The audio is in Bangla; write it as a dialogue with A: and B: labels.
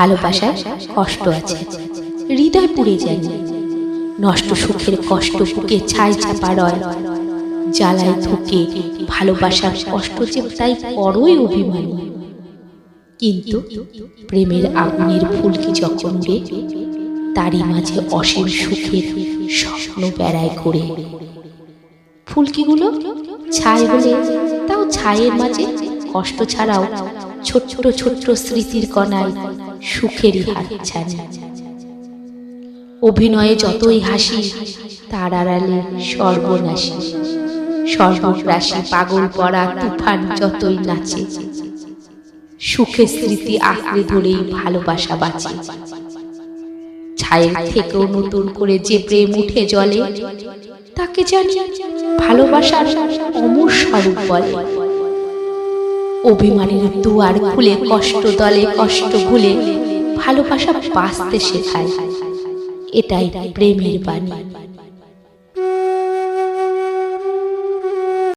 A: ভালোবাসার কষ্ট আছে। হৃদয় পুড়ে যায়। নষ্ট সুখের কষ্ট বুকে ছাই চাপা রয়। জ্বালায় ধুকে ভালোবাসার কষ্ট যে তাই বড়ই অভিমানী। কিন্তু প্রেমের আগুনের ফুলকি যখন উড়ে তারই মাঝে অসীম সুখের স্বপ্ন বেড়ায় করে ফুলকিগুলো ছাই হলে তাও ছায়ের মাঝে কষ্ট ছাড়াও ছোট্ট ছোট্ট স্মৃতির কণায় সুখেরই হাত অভিনয়ে যতই হাসি, তার আড়ালে সর্বনাশী। সর্বগ্রাসী পাগল পড়া তুফান যতই নাচে, সুখের স্মৃতি আঁকড়ে ধরেই ভালোবাসা বাঁচে। ছায়ের থেকেও নতুন করে যে প্রেম উঠে জলে, তাকে জানি ভালোবাসার অমর স্বরূপ বলে। অভিমানের দুয়ার খুলে কষ্ট দলে কষ্ট ভুলে ভালোবাসা বাঁচতে শেখায়। এটাই প্রেমের বাণী।